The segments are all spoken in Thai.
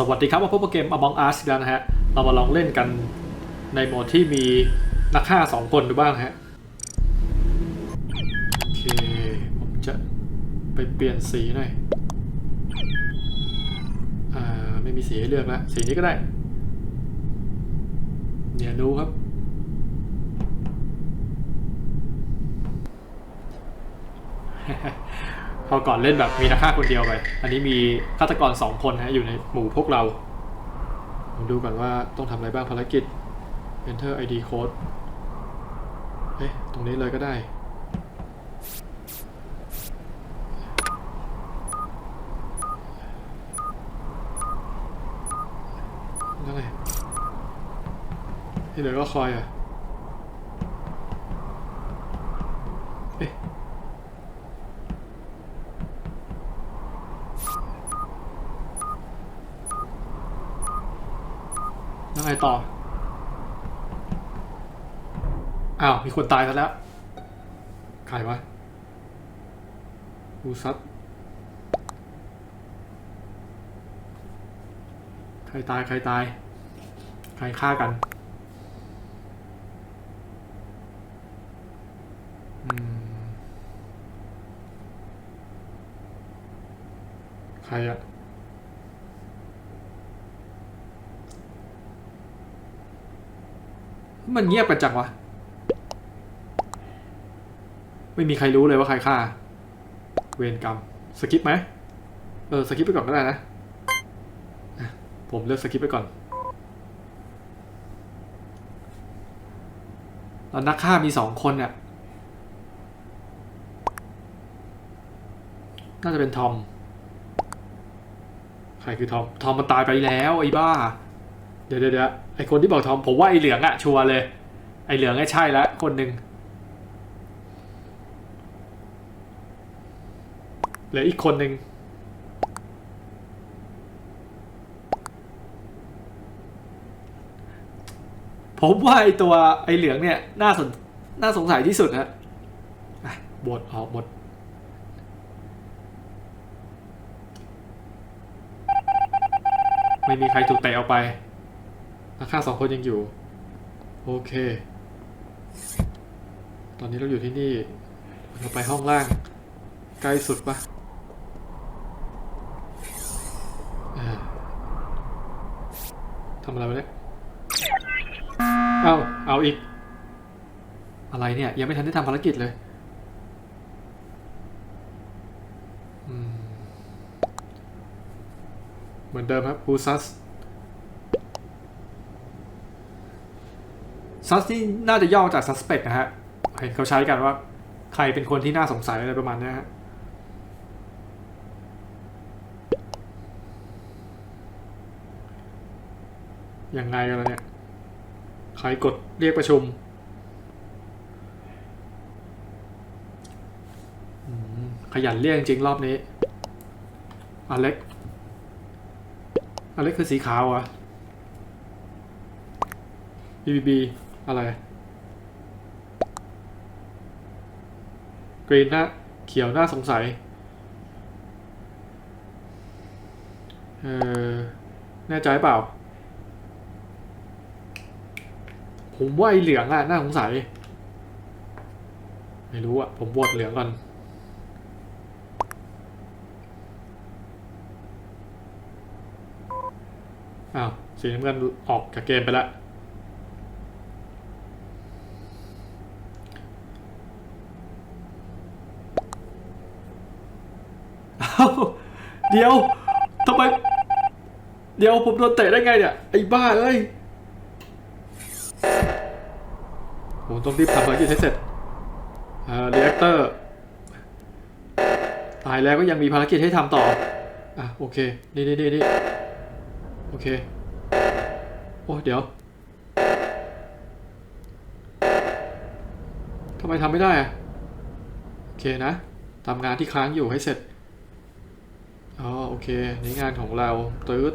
สวัสดีครับมาพบกับเกม Among Us กันนะฮะ เรามาลองเล่นกันในโหมดที่มีนักฆ่าสองคนดูบ้างฮะ โอเค ผมจะไปเปลี่ยนสีหน่อย อ่า ไม่มีสีให้เลือกแล้ว สีนี้ก็ได้ เนี่ยดูครับ พอก่อนเล่นแบบมีนักฆ่าคนเดียวไป อันนี้มีฆาตกรสองคนฮะอยู่ในหมู่พวกเราผมดูก่อนว่าต้องทำอะไรบ้างภารกิจ enter id code เอ๊ะตรงนี้เลยก็ได้แล้วไงที่เหลือก็คอยอะ เอ๊ะ แล้วไงต่อ อ้าว มีคนตายซะแล้ว ใครวะอูซับใครตาย ใครตาย ใครฆ่ากันอืมใครอะ มันเงียบกันจังวะ ไม่มีใครรู้เลยว่าใครฆ่า เวรกรรม สกิปไหม เออ สกิปไปก่อนก็ได้นะ ผมเลือกสกิปไปก่อนแล้วนักฆ่ามีสองคนเนี่ย น่าจะเป็นทอม ใครคือทอม ทอมมันตายไปแล้วไอ้บ้า เดี๋ยวเดี๋ยวเดี๋ยว ไอคนที่บอกทอมผมว่าไอเหลืองอะชัวร์เลย ไอเหลืองไอใช่แล้วคนหนึ่งเหลืออีกคนหนึ่งผมว่าไอตัวไอเหลืองเนี่ยน่าสนน่าสงสัยที่สุดฮะอะบทออกหมดไม่มีใครถูกเตะออกไป นักฆ่าสองคนยังอยู่ โอเค ตอนนี้เราอยู่ที่นี่ เราไปห้องล่าง ใกล้สุดปะทำอะไรวะเนี่ยเอาเอาอีก อะไรเนี่ย ยังไม่ทันได้ทำภารกิจเลยเหมือนเดิมครับ Who sus ซัสนี่น่าจะย่อมาจาก suspect นะฮะเห็นเขาใช้กันว่าใครเป็นคนที่น่าสงสัยอะไรประมาณนี้ฮะยังไงกันล่ะเนี่ย ใครกดเรียกประชุมขยันเรียกจริงรอบนี้ อเล็ก อเล็กคือสีขาวอะ BBB อะไร กรีนหน้าเขียวหน้าสงสัย เออแน่ใจเปล่า ผมว่าไอเหลืองอะน่าสงสัย ไม่รู้อะผมบวดเหลืองก่อนอ้าวสีน้ำเงินออกจากเกมไปแล้วาเดี๋ยวทำไม เดี๋ยวผมโดนเตะได้ไงเนี่ย ไอ้บ้าเอ้ยผมต้องรีบทำภารกิจให้เสร็จอ่าเรีแอคเตอร์ ตายแล้วก็ยังมีภารกิจให้ทำต่อ อะ โอเค นี่นี่นี่นี่โอเค โอ้ เดี๋ยวทำไมทำไม่ได้อะโอเคนะทำงานที่ค้างอยู่ให้เสร็จ อ๋อโอเคนี่งานของเราตืด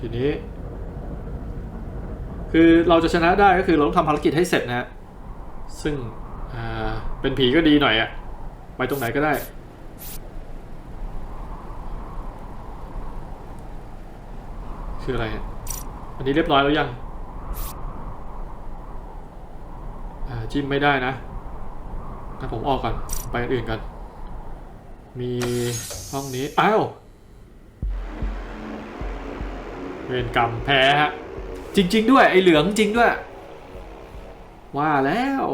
ทีนี้ คือเราจะชนะได้ก็คือเราต้องทำภารกิจให้เสร็จนะฮะซึ่งอ่าเป็นผีก็ดีหน่อยอะไปตรงไหนก็ได้คืออะไรอันนี้เรียบร้อยแล้วยังอ่าจิ้มไม่ได้นะงั้นผมออกก่อน ไปอื่นกัน มีห้องนี้ อ้าว เวรกรรมแพ้ฮะ จริง ๆ ด้วย ไอ้เหลืองจริงด้วย ว่าแล้ว